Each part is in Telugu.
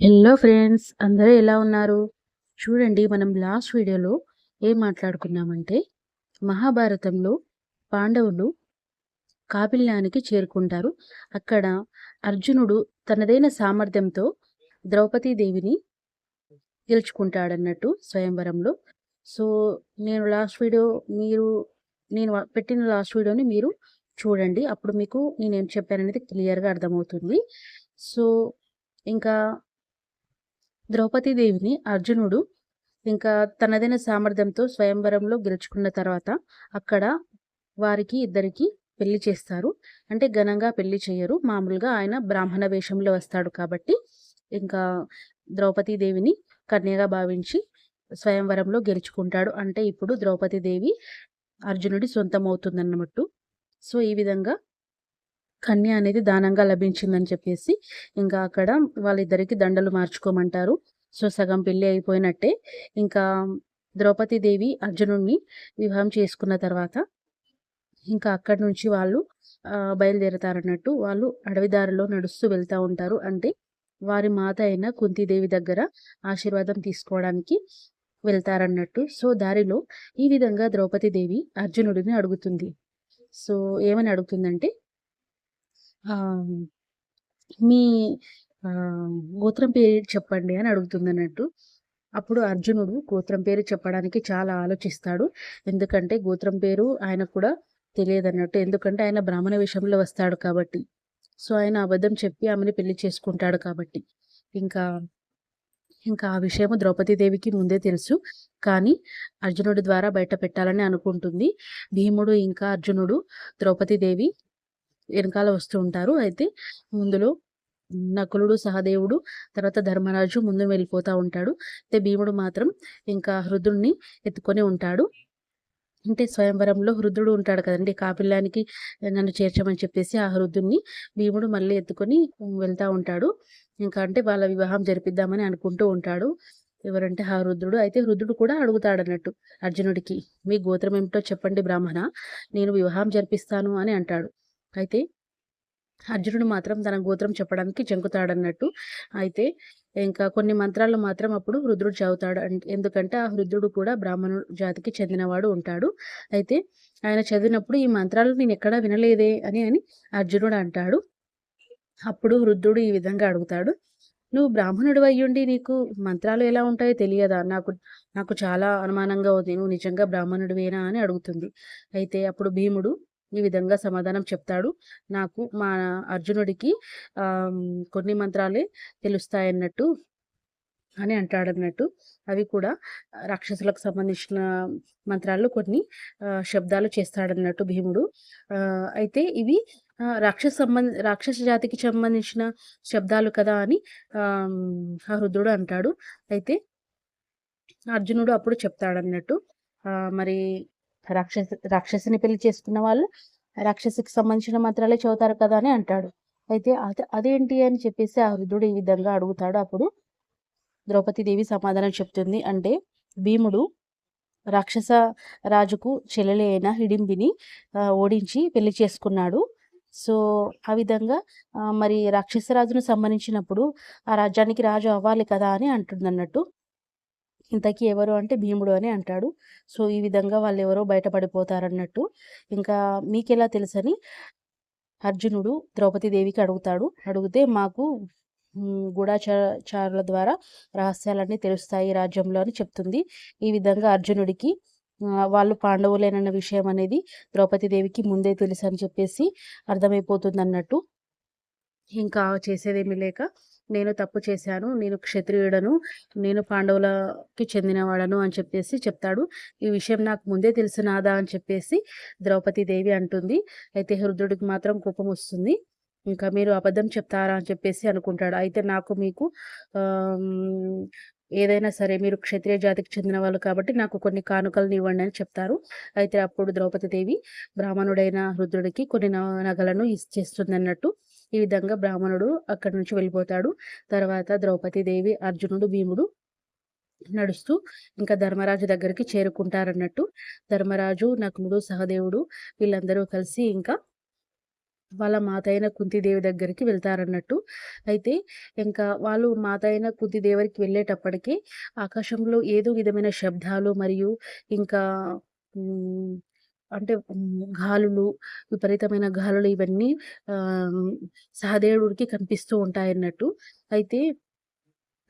హలో ఫ్రెండ్స్ అందరూ ఎలా ఉన్నారు? చూడండి మనం లాస్ట్ వీడియోలో ఏం మాట్లాడుకున్నామంటే మహాభారతంలో పాండవులు కాపిల్యానికి చేరుకుంటారు. అక్కడ అర్జునుడు తనదైన సామర్థ్యంతో ద్రౌపదీదేవిని గెలుచుకుంటాడన్నట్టు స్వయంవరంలో. సో నేను లాస్ట్ వీడియో మీరు నేను పెట్టిన లాస్ట్ వీడియోని మీరు చూడండి. అప్పుడు మీకు నేనేం చెప్పాననేది క్లియర్గా అర్థమవుతుంది. సో ఇంకా ద్రౌపదీదేవిని అర్జునుడు ఇంకా తనదైన సామర్థ్యంతో స్వయంవరంలో గెలుచుకున్న తర్వాత అక్కడ వారికి ఇద్దరికి పెళ్ళి చేస్తారు. అంటే ఘనంగా పెళ్ళి చేయరు. మామూలుగా ఆయన బ్రాహ్మణ వేషంలో వస్తాడు కాబట్టి ఇంకా ద్రౌపదీదేవిని కన్యగా భావించి స్వయంవరంలో గెలుచుకుంటాడు. అంటే ఇప్పుడు ద్రౌపదీదేవి అర్జునుడి సొంతం అవుతుందన్నట్టు సో ఈ విధంగా కన్య అనేది దానంగా లభించిందని చెప్పేసి ఇంకా అక్కడ వాళ్ళిద్దరికి దండలు మార్చుకోమంటారు. సో సగం పెళ్ళి అయిపోయినట్టే. ఇంకా ద్రౌపదీదేవి అర్జునుడిని వివాహం చేసుకున్న తర్వాత ఇంకా అక్కడి నుంచి వాళ్ళు బయలుదేరతారన్నట్టు వాళ్ళు అడవిదారిలో నడుస్తూ వెళ్తూ ఉంటారు. అంటే వారి మాత అయిన కుంతీదేవి దగ్గర ఆశీర్వాదం తీసుకోవడానికి వెళ్తారన్నట్టు. సో దారిలో ఈ విధంగా ద్రౌపదీదేవి అర్జునుడిని అడుగుతుంది. సో ఏమని అడుగుతుందంటే మీ గోత్రం పేరు చెప్పండి అని అడుగుతుంది అన్నట్టు అప్పుడు అర్జునుడు గోత్రం పేరు చెప్పడానికి చాలా ఆలోచిస్తాడు. ఎందుకంటే గోత్రం పేరు ఆయనకు కూడా తెలియదు అన్నట్టు ఎందుకంటే ఆయన బ్రాహ్మణ విషయంలో వస్తాడు కాబట్టి. సో ఆయన అబద్ధం చెప్పి ఆమెను పెళ్ళి చేసుకుంటాడు కాబట్టి. ఇంకా ఇంకా ఆ విషయం ద్రౌపదీదేవికి ముందే తెలుసు. కానీ అర్జునుడి ద్వారా బయట పెట్టాలని అనుకుంటుంది. భీముడు ఇంకా అర్జునుడు ద్రౌపదీదేవి వెనకాల వస్తూ ఉంటారు. అయితే ముందులో నకులుడు సహదేవుడు తర్వాత ధర్మరాజు ముందు వెళ్ళిపోతూ ఉంటాడు. అయితే భీముడు మాత్రం ఇంకా హృదుడిని ఎత్తుకొని ఉంటాడు. అంటే స్వయంవరంలో హృదుడు ఉంటాడు కదండి. కాపిల్యానికి నన్ను చేర్చమని చెప్పేసి ఆ హృదుడిని భీముడు మళ్ళీ ఎత్తుకొని వెళ్తూ ఉంటాడు. ఇంకా అంటే వాళ్ళ వివాహం జరిపిద్దామని అనుకుంటూ ఉంటాడు. ఎవరంటే ఆ రుద్రుడు అయితే రుద్రుడు కూడా అడుగుతాడు అన్నట్టు అర్జునుడికి మీ గోత్రం ఏమిటో చెప్పండి బ్రాహ్మణ. నేను వివాహం జరిపిస్తాను అని అంటాడు. అయితే అర్జునుడు మాత్రం తన గోత్రం చెప్పడానికి జంకుతాడన్నట్టు. అయితే ఇంకా కొన్ని మంత్రాలు మాత్రం అప్పుడు రుద్రుడు చదువుతాడు ఎందుకంటే ఆ రుద్రుడు కూడా బ్రాహ్మణు జాతికి చెందినవాడు ఉంటాడు. అయితే ఆయన చదివినప్పుడు ఈ మంత్రాలు నేను ఎక్కడా వినలేదే అని అని అర్జునుడు అంటాడు. అప్పుడు వృద్ధుడు ఈ విధంగా అడుగుతాడు. నువ్వు బ్రాహ్మణుడు అయ్యుండి నీకు మంత్రాలు ఎలా ఉంటాయో తెలియదా? నాకు నాకు చాలా అనుమానంగా ఉంది. నువ్వు నిజంగా బ్రాహ్మణుడివేనా? అని అడుగుతుంది. అయితే అప్పుడు భీముడు ఈ విధంగా సమాధానం చెప్తాడు. నాకు మా అర్జునుడికి కొన్ని మంత్రాలే తెలుస్తాయన్నట్టు అని అంటాడన్నట్టు. అవి కూడా రాక్షసులకు సంబంధించిన మంత్రాల్లో కొన్ని శబ్దాలు చేస్తాడన్నట్టు భీముడు. అయితే ఇవి రాక్షస సంబంధ రాక్షస జాతికి సంబంధించిన శబ్దాలు కదా అని ఆ రుద్రుడు అంటాడు. అయితే అర్జునుడు అప్పుడు చెప్తాడన్నట్టు. మరి రాక్షస రాక్షసిని పెళ్ళి చేసుకున్న వాళ్ళు రాక్షసికి సంబంధించిన మంత్రాలే చదువుతారు కదా అని అంటాడు. అయితే అదే అదేంటి అని చెప్పేసి ఆ వృద్ధుడు ఈ విధంగా అడుగుతాడు. అప్పుడు ద్రౌపదీదేవి సమాధానం చెప్తుంది అంటే భీముడు రాక్షస రాజుకు చెల్లెలి అయిన హిడింబిని ఓడించి పెళ్ళి చేసుకున్నాడు. సో ఆ విధంగా మరి రాక్షస రాజును సంబంధించినప్పుడు ఆ రాజ్యానికి రాజు అవ్వాలి కదా అని అంటుందన్నట్టు ఇంతకీ ఎవరు అంటే భీముడు అని అంటాడు. సో ఈ విధంగా వాళ్ళు ఎవరో బయటపడిపోతారన్నట్టు. ఇంకా మీకెలా తెలుసని అర్జునుడు ద్రౌపదీదేవికి అడుగుతాడు. అడిగితే మాకు మ్, గూఢాచారుల ద్వారా రహస్యాలన్నీ తెలుస్తాయి ఈ రాజ్యంలో అని చెప్తుంది. ఈ విధంగా అర్జునుడికి వాళ్ళు పాండవులేనన్న విషయం అనేది ద్రౌపదీదేవికి ముందే తెలుసు అని చెప్పేసి అర్థమైపోతుంది అన్నట్టు ఇంకా చేసేదేమీ లేక నేను తప్పు చేశాను నేను క్షత్రియుడను నేను పాండవులకి చెందినవాడను అని చెప్పేసి చెప్తాడు. ఈ విషయం నాకు ముందే తెలుసు నాదా అని చెప్పేసి ద్రౌపది దేవి అంటుంది. అయితే హృదుడికి మాత్రం కోపం వస్తుంది. ఇంకా మీరు అబద్ధం చెప్తారా అని చెప్పేసి అనుకుంటాడు. అయితే నాకు మీకు ఏదైనా సరే మీరు క్షత్రియ జాతికి చెందిన వాళ్ళు కాబట్టి నాకు కొన్ని కానుకలను ఇవ్వండి అని చెప్తారు. అయితే అప్పుడు ద్రౌపదీదేవి బ్రాహ్మణుడైన రుద్రుడికి కొన్ని నగలను ఇచ్చేస్తుంది అన్నట్టు ఈ విధంగా బ్రాహ్మణుడు అక్కడి నుంచి వెళ్ళిపోతాడు తర్వాత ద్రౌపదీదేవి అర్జునుడు భీముడు నడుస్తూ ఇంకా ధర్మరాజు దగ్గరికి చేరుకుంటారన్నట్టు ధర్మరాజు నకులుడు సహదేవుడు వీళ్ళందరూ కలిసి ఇంకా వాళ్ళ మాత అయిన కుంతిదేవి దగ్గరికి వెళ్తారన్నట్టు. అయితే ఇంకా వాళ్ళు మాత అయిన వెళ్ళేటప్పటికీ వెళ్ళేటప్పటికి ఆకాశంలో ఏదో విధమైన శబ్దాలు మరియు ఇంకా అంటే గాలులు, విపరీతమైన గాలులు ఇవన్నీ సహదేవుడికి కనిపిస్తూ ఉంటాయన్నట్టు. అయితే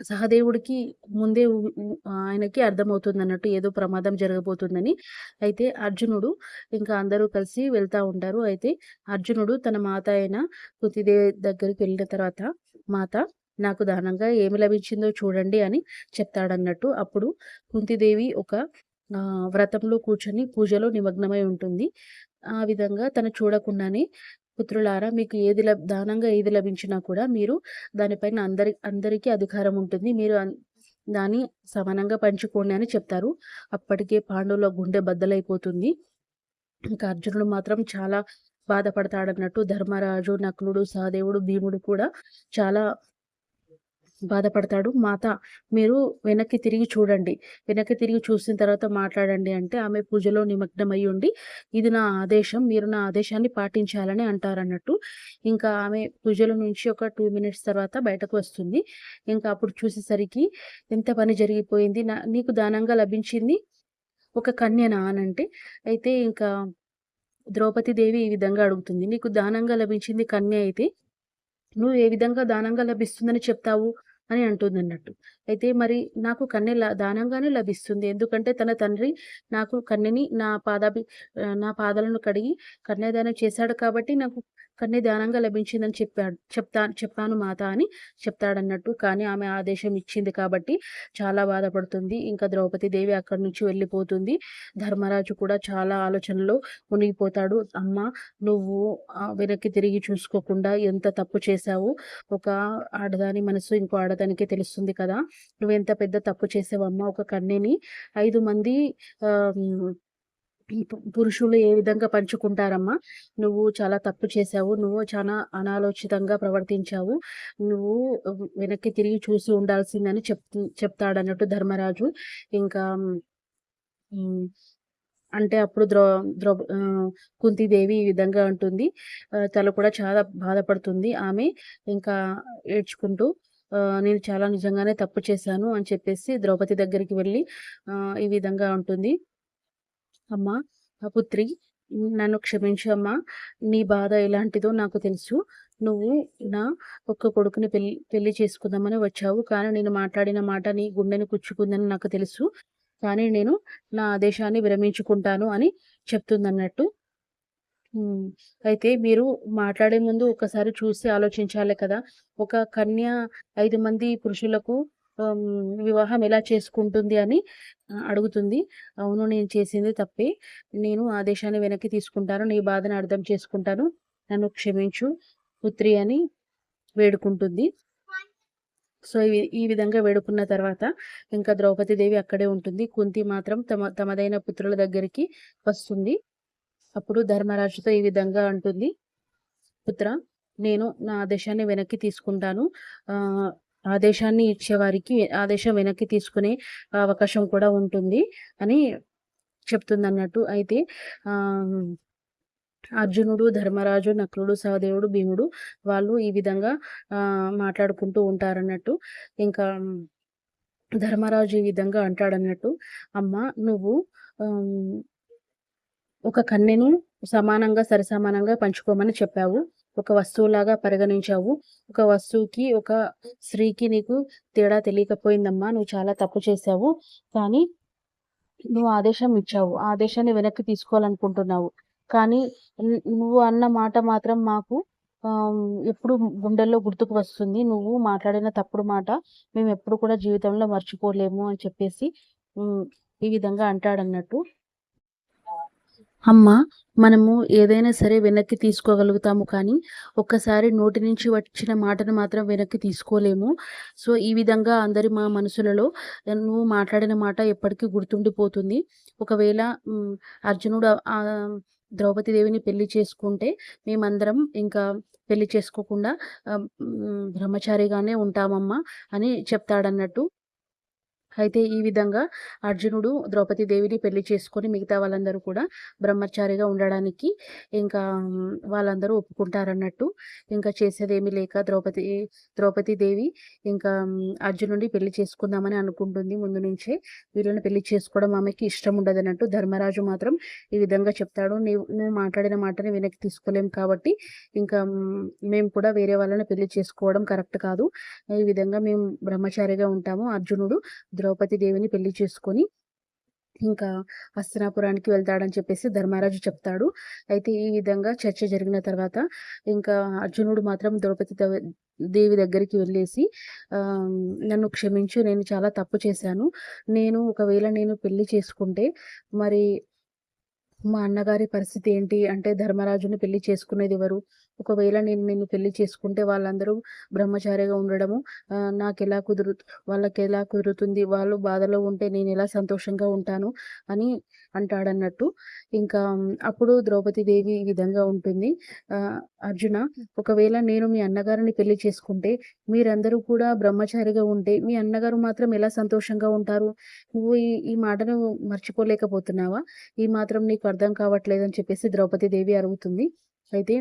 సహదేవుడికి ముందే ఆయనకి అర్థమవుతుంది ఆయనకి అర్థమవుతుందన్నట్టు ఏదో ప్రమాదం జరగబోతుందని. అయితే అర్జునుడు ఇంకా అందరూ కలిసి వెళ్తా ఉంటారు. అయితే అర్జునుడు తన మాత అయిన కుంతిదేవి దగ్గరికి వెళ్ళిన తర్వాత, "మాత నాకు దానంగా ఏమి లభించిందో చూడండి" అని చెప్తాడన్నట్టు. అప్పుడు కుంతిదేవి ఒక వ్రతంలో కూర్చొని పూజలో నిమగ్నమై ఉంటుంది. ఆ విధంగా తను చూడకుండానే పుత్రులారా మీకు ఏది లభ దానంగా ఏది లభించినా కూడా మీరు దానిపైన అందరి అందరికీ అధికారం ఉంటుంది. మీరు దాన్ని సమానంగా పంచుకోండి అని చెప్తారు. అప్పటికే పాండవుల గుండె బద్దలైపోతుంది. ఇంకా అర్జునుడు మాత్రం చాలా బాధపడతాడన్నట్టు. ధర్మరాజు, నకులుడు, సహదేవుడు, భీముడు కూడా చాలా బాధపడతాడు. మాత మీరు వెనక్కి తిరిగి చూడండి. వెనక్కి తిరిగి చూసిన తర్వాత మాట్లాడండి అంటే ఆమె పూజలో నిమగ్నమై ఉండి, ఇది నా ఆదేశం. మీరు నా ఆదేశాన్ని పాటించాలని అంటారన్నట్టు. ఇంకా ఆమె పూజల నుంచి ఒక టూ మినిట్స్ తర్వాత బయటకు వస్తుంది. ఇంకా అప్పుడు చూసేసరికి ఎంత పని జరిగిపోయింది. నా నీకు దానంగా లభించింది ఒక కన్యనా అనంటే, అయితే ఇంకా ద్రౌపదీదేవి ఈ విధంగా అడుగుతుంది. నీకు దానంగా లభించింది కన్య అయితే, నువ్వు ఏ విధంగా దానంగా లభిస్తుందని చెప్తావు? అని అంటుందన్నట్టు. అయితే మరి నాకు కన్నె దానంగానే లభిస్తుంది. ఎందుకంటే తన తండ్రి నాకు కన్నెని నా పాదాభి నా పాదాలను కడిగి కన్యాదానం చేశాడు కాబట్టి నాకు కన్నె దానంగా లభించిందని చెప్పాడు. చెప్తా చెప్పాను మాత అని చెప్తాడన్నట్టు. కానీ ఆమె ఆదేశం ఇచ్చింది కాబట్టి చాలా బాధపడుతుంది. ఇంకా ద్రౌపది దేవి అక్కడి నుంచి వెళ్ళిపోతుంది. ధర్మరాజు కూడా చాలా ఆలోచనలో మునిగిపోతాడు. అమ్మ నువ్వు వెనక్కి తిరిగి చూసుకోకుండా ఎంత తప్పు చేశావు. ఒక ఆడదాని మనసు ఇంకో అతనికి తెలుస్తుంది కదా! నువ్వు ఎంత పెద్ద తప్పు చేసేవమ్మా ఒక కన్నెని ఐదు మంది పురుషులు ఏ విధంగా పంచుకుంటారమ్మా. నువ్వు చాలా తప్పు చేశావు. నువ్వు చాలా అనాలోచితంగా ప్రవర్తించావు. నువ్వు వెనక్కి తిరిగి చూసి ఉండాల్సిందని చెప్తు చెప్తాడన్నట్టు ధర్మరాజు. ఇంకా అంటే అప్పుడు ద్రో ద్రౌ కుంతిదేవి ఈ విధంగా ఉంటుంది ఆహ్, తను కూడా చాలా బాధపడుతుంది. ఆమె ఇంకా ఏడ్చుకుంటూ నేను చాలా నిజంగానే తప్పు చేశాను అని చెప్పేసి ద్రౌపది దగ్గరికి వెళ్ళి ఈ విధంగా ఉంటుంది అమ్మా పుత్రి నన్ను క్షమించు అమ్మా. నీ బాధ ఎలాంటిదో నాకు తెలుసు. నువ్వు నా ఒక్క కొడుకుని పెళ్ళి పెళ్ళి చేసుకుందామని వచ్చావు. కానీ నేను మాట్లాడిన మాట నీ గుండెని కుచ్చుకుందని నాకు తెలుసు. కానీ నేను నా ఆదేశాన్ని విరమించుకుంటాను అని చెప్తుందన్నట్టు. అయితే మీరు మాట్లాడే ముందు ఒకసారి చూసి ఆలోచించాలి కదా! ఒక కన్య ఐదు మంది పురుషులకు వివాహం ఎలా చేసుకుంటుంది అని అడుగుతుంది. అవును నేను చేసింది తప్పే. నేను ఆదేశాన్ని వెనక్కి తీసుకుంటాను. నీ బాధను అర్థం చేసుకుంటాను. నన్ను క్షమించు పుత్రి అని వేడుకుంటుంది. సో, ఈ ఈ విధంగా వేడుకున్న తర్వాత ఇంకా ద్రౌపదీదేవి అక్కడే ఉంటుంది. కుంతి మాత్రం తమ తమదైన పుత్రుల దగ్గరికి వస్తుంది. అప్పుడు ధర్మరాజుతో ఈ విధంగా అంటుంది. పుత్ర నేను నా ఆదేశాన్ని వెనక్కి తీసుకుంటాను. ఆదేశాన్ని ఇచ్చేవారికి ఆదేశం వెనక్కి తీసుకునే అవకాశం కూడా ఉంటుంది అని చెప్తుంది అన్నట్టు అయితే అర్జునుడు, ధర్మరాజు, నకులుడు, సహదేవుడు, భీముడు వాళ్ళు ఈ విధంగా మాట్లాడుకుంటూ ఉంటారన్నట్టు. ఇంకా ధర్మరాజు ఈ విధంగా అంటాడన్నట్టు. అమ్మ నువ్వు ఒక కన్నెను సమానంగా, సరిసమానంగా పంచుకోమని చెప్పావు. ఒక వస్తువులాగా పరిగణించావు. ఒక వస్తువుకి, ఒక స్త్రీకి నీకు తేడా తెలియకపోయిందమ్మా. నువ్వు చాలా తప్పు చేశావు. కానీ నువ్వు ఆదేశం ఇచ్చావు. ఆదేశాన్ని వెనక్కి తీసుకోవాలనుకుంటున్నావు. కానీ నువ్వు అన్న మాట మాత్రం మాకు ఎప్పుడు గుండెల్లో గుర్తుకు వస్తుంది. నువ్వు మాట్లాడిన తప్పుడు మాట మేము ఎప్పుడు కూడా జీవితంలో మర్చిపోలేము అని చెప్పేసి ఈ విధంగా అంటాడన్నట్టు. అమ్మ మనము ఏదైనా సరే వెనక్కి తీసుకోగలుగుతాము. కానీ ఒక్కసారి నోటి నుంచి వచ్చిన మాటను మాత్రం వెనక్కి తీసుకోలేము. సో, ఈ విధంగా అందరి మా మనసులలో నువ్వు మాట్లాడిన మాట ఎప్పటికీ గుర్తుండిపోతుంది. ఒకవేళ అర్జునుడు ద్రౌపది దేవిని పెళ్ళి చేసుకుంటే మేమందరం ఇంకా పెళ్ళి చేసుకోకుండా బ్రహ్మచారిగానే ఉంటామమ్మా అని చెప్తాడన్నట్టు. అయితే ఈ విధంగా అర్జునుడు ద్రౌపది దేవిని పెళ్ళి చేసుకొని మిగతా వాళ్ళందరూ కూడా బ్రహ్మచారిగా ఉండడానికి ఇంకా వాళ్ళందరూ ఒప్పుకుంటారన్నట్టు ఇంకా చేసేదేమీ లేక ద్రౌపది ద్రౌపది దేవి ఇంకా అర్జునుడిని పెళ్ళి చేసుకుందామని అనుకుంటుంది. ముందు నుంచే వీళ్ళని పెళ్ళి చేసుకోవడం ఆమెకి ఇష్టం ఉండదన్నట్టు ధర్మరాజు మాత్రం ఈ విధంగా చెప్తాడు. నీవు నువ్వు మాట్లాడిన మాటని వెనక్కి తీసుకోలేం కాబట్టి ఇంకా మేము కూడా వేరే వాళ్ళని పెళ్ళి చేసుకోవడం కరెక్ట్ కాదు. ఈ విధంగా మేము బ్రహ్మచారిగా ఉంటాము. అర్జునుడు ద్రౌపది దేవిని పెళ్ళి చేసుకొని ఇంకా హస్తినాపురానికి వెళ్తాడని చెప్పేసి ధర్మరాజు చెప్తాడు. అయితే ఈ విధంగా చర్చ జరిగిన తర్వాత ఇంకా అర్జునుడు మాత్రం ద్రౌపది దేవి దగ్గరికి వెళ్ళేసి నన్ను క్షమించు నేను చాలా తప్పు చేశాను. నేను ఒకవేళ నేను పెళ్ళి చేసుకుంటే మరి మా అన్నగారి పరిస్థితి ఏంటి? అంటే ధర్మరాజుని పెళ్ళి చేసుకునేది ఎవరు? ఒకవేళ నేను నిన్ను పెళ్ళి చేసుకుంటే వాళ్ళందరూ బ్రహ్మచారిగా ఉండడము నాకు ఎలా కుదురు వాళ్ళకి ఎలా కుదురుతుంది వాళ్ళు బాధలో ఉంటే నేను ఎలా సంతోషంగా ఉంటాను అని అంటాడన్నట్టు. ఇంకా అప్పుడు ద్రౌపది దేవి ఈ విధంగా ఉంటుంది. అర్జున ఒకవేళ నేను మీ అన్నగారిని పెళ్ళి చేసుకుంటే మీరందరూ కూడా బ్రహ్మచారిగా ఉంటే మీ అన్నగారు మాత్రం ఎలా సంతోషంగా ఉంటారు? నువ్వు ఈ ఈ మాటను మర్చిపోలేకపోతున్నావా? ఈ మాత్రం నీకు అర్థం కావట్లేదని చెప్పేసి ద్రౌపది దేవి అడుగుతుంది. అయితే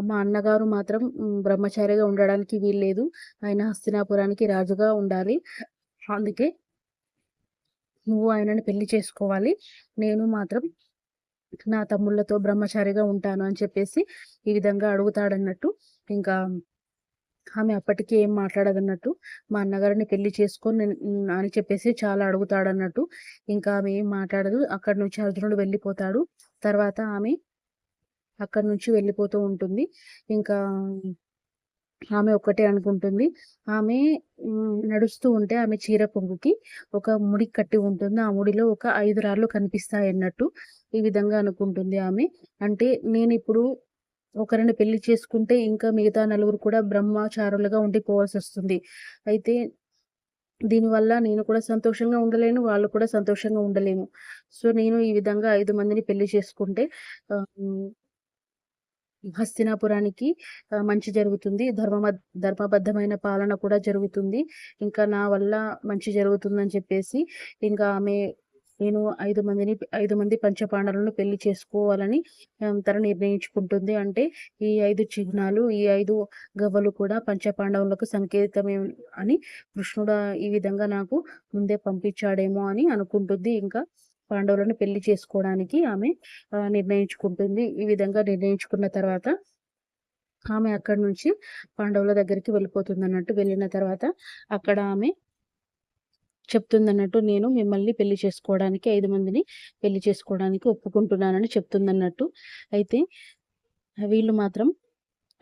మా అన్నగారు మాత్రం బ్రహ్మచారిగా ఉండడానికి వీల్లేదు. ఆయన హస్తినాపురానికి రాజుగా ఉండాలి. అందుకే నువ్వు ఆయనని పెళ్ళి చేసుకోవాలి. నేను మాత్రం నా తమ్ముళ్ళతో బ్రహ్మచారిగా ఉంటాను అని చెప్పేసి ఈ విధంగా అడుగుతాడన్నట్టు. ఇంకా ఆమె అప్పటికి ఏం మాట్లాడదన్నట్టు మా అన్నగారిని పెళ్ళి చేసుకొని నేను- అని చెప్పేసి చాలా అడుగుతాడన్నట్టు. ఇంకా ఆమె ఏం మాట్లాడదు. అక్కడి నుంచి అర్జునుడు వెళ్ళిపోతాడు. తర్వాత ఆమె అక్కడి నుంచి వెళ్ళిపోతూ ఉంటుంది. ఇంకా ఆమె ఒక్కటే అనుకుంటుంది. ఆమె నడుస్తూ ఉంటే ఆమె చీర పొంగుకి ఒక ముడి కట్టి ఉంటుంది. ఆ ముడిలో ఒక ఐదు రాళ్ళు కనిపిస్తాయి అన్నట్టు ఈ విధంగా అనుకుంటుంది ఆమె. అంటే నేను ఇప్పుడు ఒకరిని పెళ్ళి చేసుకుంటే ఇంకా మిగతా నలుగురు కూడా బ్రహ్మచారులుగా ఉండిపోవాల్సి వస్తుంది. అయితే దీనివల్ల నేను కూడా సంతోషంగా ఉండలేను వాళ్ళు కూడా సంతోషంగా ఉండలేము. సో నేను ఈ విధంగా ఐదు మందిని పెళ్ళి చేసుకుంటే హస్తినాపురానికి మంచి జరుగుతుంది. ధర్మ ధర్మబద్ధమైన పాలన కూడా జరుగుతుంది. ఇంకా నా వల్ల మంచి జరుగుతుందని చెప్పేసి ఇంకా ఆమె నేను ఐదు మందిని ఐదు మంది పంచపాండవులను పెళ్ళి చేసుకోవాలని ఆ, తను నిర్ణయించుకుంటుంది. అంటే ఈ ఐదు చిహ్నాలు ఈ ఐదు గవ్వలు కూడా పంచపాండవులకు సంకేతమే అని కృష్ణుడు ఈ విధంగా నాకు ముందే పంపించాడేమో అని అనుకుంటుంది. ఇంకా పాండవులను పెళ్ళి చేసుకోవడానికి ఆమె నిర్ణయించుకుంటుంది. ఈ విధంగా నిర్ణయించుకున్న తర్వాత ఆమె అక్కడి నుంచి పాండవుల దగ్గరికి వెళ్ళిపోతుంది అన్నట్టు వెళ్ళిన తర్వాత అక్కడ ఆమె చెప్తుందన్నట్టు నేను మిమ్మల్ని పెళ్ళి చేసుకోవడానికి ఐదు మందిని పెళ్ళి చేసుకోవడానికి ఒప్పుకుంటున్నానని చెప్తుందన్నట్టు. అయితే వీళ్ళు మాత్రం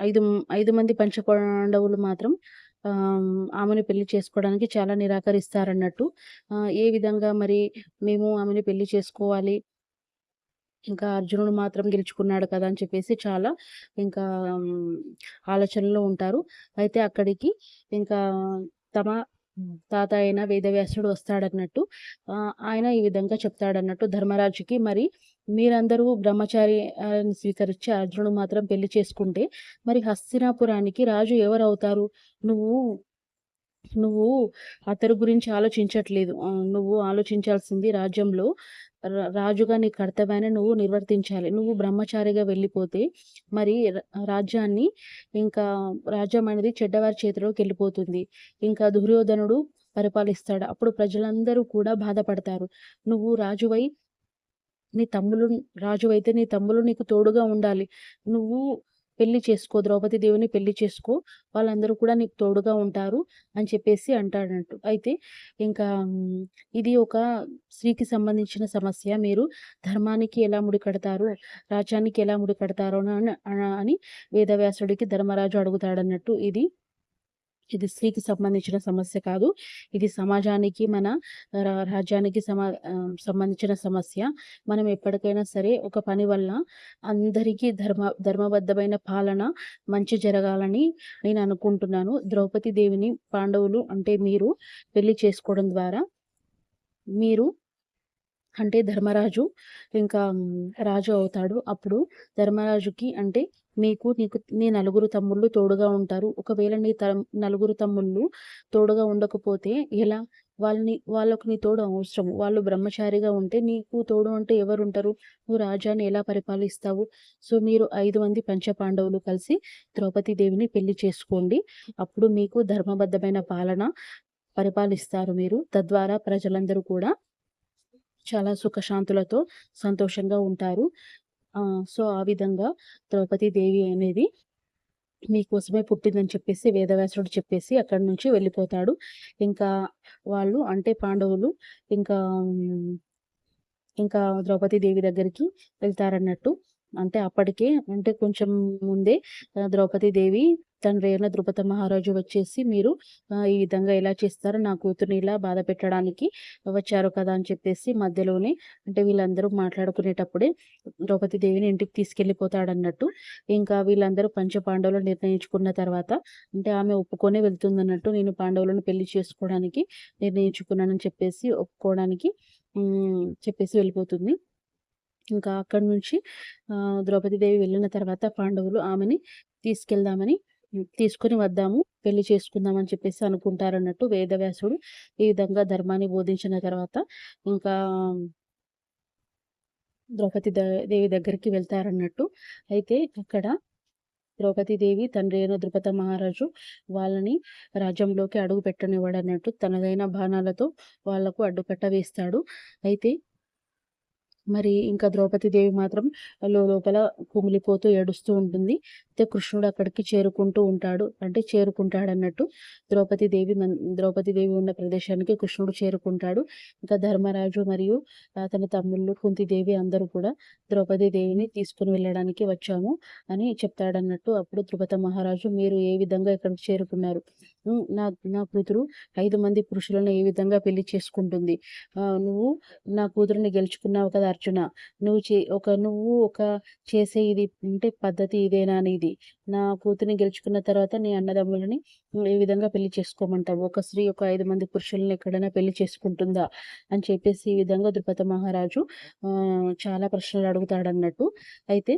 ఐదు ఐదు మంది పంచపాండవులు మాత్రం ఆమెను పెళ్ళి చేసుకోవడానికి చాలా నిరాకరిస్తారన్నట్టు. ఏ విధంగా మరి మేము ఆమెను పెళ్ళి చేసుకోవాలి? ఇంకా అర్జునుడు మాత్రం గెలుచుకున్నాడు కదా అని చెప్పేసి చాలా ఇంకా ఆలోచనలో ఉంటారు. అయితే అక్కడికి ఇంకా తమ తాత అయిన వేదవ్యాసుడు వస్తాడన్నట్టు ఆయన ఈ విధంగా చెప్తాడన్నట్టు ధర్మరాజుకి మరి మీరందరూ బ్రహ్మచారి స్వీకరించి అర్జునుడు మాత్రం పెళ్ళి చేసుకుంటే మరి హస్తినాపురానికి రాజు ఎవరు అవుతారు నువ్వు నువ్వు అతడి గురించి ఆలోచించట్లేదు. నువ్వు ఆలోచించాల్సింది రాజ్యంలో రాజుగా నీ కర్తవ్యాన్ని నువ్వు నిర్వర్తించాలి. నువ్వు బ్రహ్మచారిగా వెళ్ళిపోతే మరి రాజ్యాన్ని ఇంకా రాజ్యం అనేది చెడ్డవారి చేతిలోకి వెళ్ళిపోతుంది. ఇంకా దుర్యోధనుడు పరిపాలిస్తాడు. అప్పుడు ప్రజలందరూ కూడా బాధపడతారు. నువ్వు రాజువై నీ తమ్ములు రాజువైతే నీ తమ్ములు నీకు తోడుగా ఉండాలి. నువ్వు పెళ్ళి చేసుకో ద్రౌపది దేవుని పెళ్ళి చేసుకో వాళ్ళందరూ కూడా నీకు తోడుగా ఉంటారు అని చెప్పేసి అంటాడన్నట్టు అయితే ఇంకా ఇది ఒక స్త్రీకి సంబంధించిన సమస్య. మీరు ధర్మానికి ఎలా ముడికడతారు రాజ్యానికి ఎలా ముడికడతారు అని అని వేదవ్యాసుడికి ధర్మరాజు అడుగుతాడన్నట్టు ఇది. ఇది స్త్రీకి సంబంధించిన సమస్య కాదు. ఇది సమాజానికి మన రా- రాజ్యానికి సమా సంబంధించిన సమస్య. మనం ఎప్పటికైనా సరే ఒక పని వల్ల అందరికీ ధర్మ ధర్మబద్ధమైన పాలన మంచి జరగాలని నేను అనుకుంటున్నాను. ద్రౌపది దేవిని పాండవులు అంటే మీరు పెళ్ళి చేసుకోవడం ద్వారా మీరు అంటే ధర్మరాజు ఇంకా రాజు అవుతాడు. అప్పుడు ధర్మరాజుకి అంటే మీకు నీకు నీ నలుగురు తమ్ముళ్ళు తోడుగా ఉంటారు. ఒకవేళ నీ త నలుగురు తమ్ముళ్ళు తోడుగా ఉండకపోతే ఎలా? వాళ్ళని వాళ్ళకు నీ తోడు అవసరం వాళ్ళు బ్రహ్మచారిగా ఉంటే నీకు తోడు అంటే ఎవరు ఉంటారు నువ్వు రాజాన్ని ఎలా పరిపాలిస్తావు? సో మీరు ఐదు మంది పంచపాండవులు కలిసి ద్రౌపది దేవిని పెళ్ళి చేసుకోండి. అప్పుడు మీకు ధర్మబద్ధమైన పాలన పరిపాలిస్తారు మీరు. తద్వారా ప్రజలందరూ కూడా చాలా సుఖశాంతులతో సంతోషంగా ఉంటారు. సో ఆ విధంగా ద్రౌపది దేవి అనేది మీకోసమే పుట్టిందని చెప్పేసి వేదవ్యాసుడు చెప్పేసి అక్కడి నుంచి వెళ్ళిపోతాడు. ఇంకా వాళ్ళు అంటే పాండవులు ఇంకా ఇంకా ద్రౌపది దేవి దగ్గరికి వెళ్తారన్నట్టు అంటే అప్పటికే అంటే కొంచెం ముందే ద్రౌపది దేవి తండ్రి అయిన ద్రుపద మహారాజు వచ్చేసి మీరు ఈ విధంగా ఎలా చేస్తారు నా కూతుర్ని ఇలా బాధ పెట్టడానికి వచ్చారు కదా అని చెప్పేసి మధ్యలోనే అంటే వీళ్ళందరూ మాట్లాడుకునేటప్పుడే ద్రౌపది దేవిని ఇంటికి తీసుకెళ్ళిపోతాడన్నట్టు. ఇంకా వీళ్ళందరూ పంచ పాండవులు నిర్ణయించుకున్న తర్వాత అంటే ఆమె ఒప్పుకొని వెళ్తుందన్నట్టు నేను పాండవులను పెళ్ళి చేసుకోవడానికి నిర్ణయించుకున్నానని చెప్పేసి ఒప్పుకోవడానికి చెప్పేసి వెళ్ళిపోతుంది. ఇంకా అక్కడి నుంచి ద్రౌపది దేవి వెళ్ళిన తర్వాత పాండవులు ఆమెని తీసుకెళ్దామని తీసుకొని వద్దాము పెళ్ళి చేసుకుందామని చెప్పేసి అనుకుంటారన్నట్టు వేదవ్యాసుడు ఈ విధంగా ధర్మాన్ని బోధించిన తర్వాత ఇంకా ద్రౌపది దేవి దగ్గరికి వెళ్తారన్నట్టు. అయితే అక్కడ ద్రౌపది దేవి తండ్రి అయిన ద్రుపద మహారాజు వాళ్ళని రాజ్యంలోకి అడుగు పెట్టనివ్వడన్నట్టు తనదైన బాణాలతో వాళ్ళకు అడ్డుకట్ట వేస్తాడు. అయితే మరి ఇంకా ద్రౌపది దేవి మాత్రం లోపల కుమిలిపోతూ ఏడుస్తూ ఉంటుంది. అయితే కృష్ణుడు అక్కడికి చేరుకుంటూ ఉంటాడు. అంటే చేరుకుంటాడు అన్నట్టు ద్రౌపది దేవి ద్రౌపది దేవి ఉన్న ప్రదేశానికి కృష్ణుడు చేరుకుంటాడు. ఇంకా ధర్మరాజు మరియు తన తమ్ముళ్ళు కుంతిదేవి అందరూ కూడా ద్రౌపది దేవిని తీసుకుని వెళ్ళడానికి వచ్చాము అని చెప్తాడన్నట్టు అప్పుడు ద్రుపద మహారాజు మీరు ఏ విధంగా ఇక్కడికి చేరుకున్నారు? నా నా కూతురు ఐదు మంది పురుషులను ఏ విధంగా పెళ్ళి చేసుకుంటుంది? నువ్వు నా కూతురుని గెలుచుకున్నావు కదా అర్జున. నువ్వు చే ఒక నువ్వు ఒక చేసే ఇది అంటే పద్ధతి ఇదేనా అనేది నా కూతురిని గెలుచుకున్న తర్వాత నీ అన్నదమ్ములని ఏ విధంగా పెళ్ళి చేసుకోమంటావు? ఒక స్త్రీ ఒక ఐదు మంది పురుషుల్ని ఎక్కడైనా పెళ్ళి చేసుకుంటుందా? అని చెప్పేసి ఈ విధంగా ద్రుపద మహారాజు చాలా ప్రశ్నలు అడుగుతాడన్నట్టు. అయితే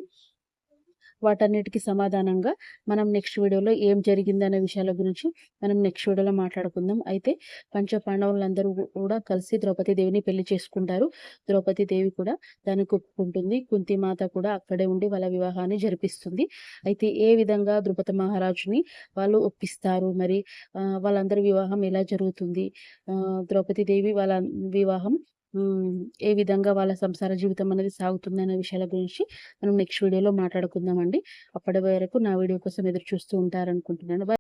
వాటన్నిటికీ సమాధానంగా మనం నెక్స్ట్ వీడియోలో ఏం జరిగిందనే విషయాల గురించి మనం నెక్స్ట్ వీడియోలో మాట్లాడుకుందాం. అయితే పంచ పాండవులందరూ కూడా కలిసి ద్రౌపది దేవిని పెళ్ళి చేసుకుంటారు. ద్రౌపది దేవి కూడా దానికి ఒప్పుకుంటుంది కుంతిమాత కూడా అక్కడే ఉండి వాళ్ళ వివాహాన్ని జరిపిస్తుంది. అయితే ఏ విధంగా ద్రుపద మహారాజుని వాళ్ళు ఒప్పిస్తారు? మరి వాళ్ళందరి వివాహం ఎలా జరుగుతుంది? ద్రౌపది దేవి వాళ్ళ వివాహం ఏ విధంగా వాళ్ళ సంసార జీవితం అనేది సాగుతుంది అనే విషయాల గురించి మనం నెక్స్ట్ వీడియోలో మాట్లాడుకుందామండి. అప్పటి వరకు నా వీడియో కోసం ఎదురు చూస్తూ ఉంటారనుకుంటున్నాను.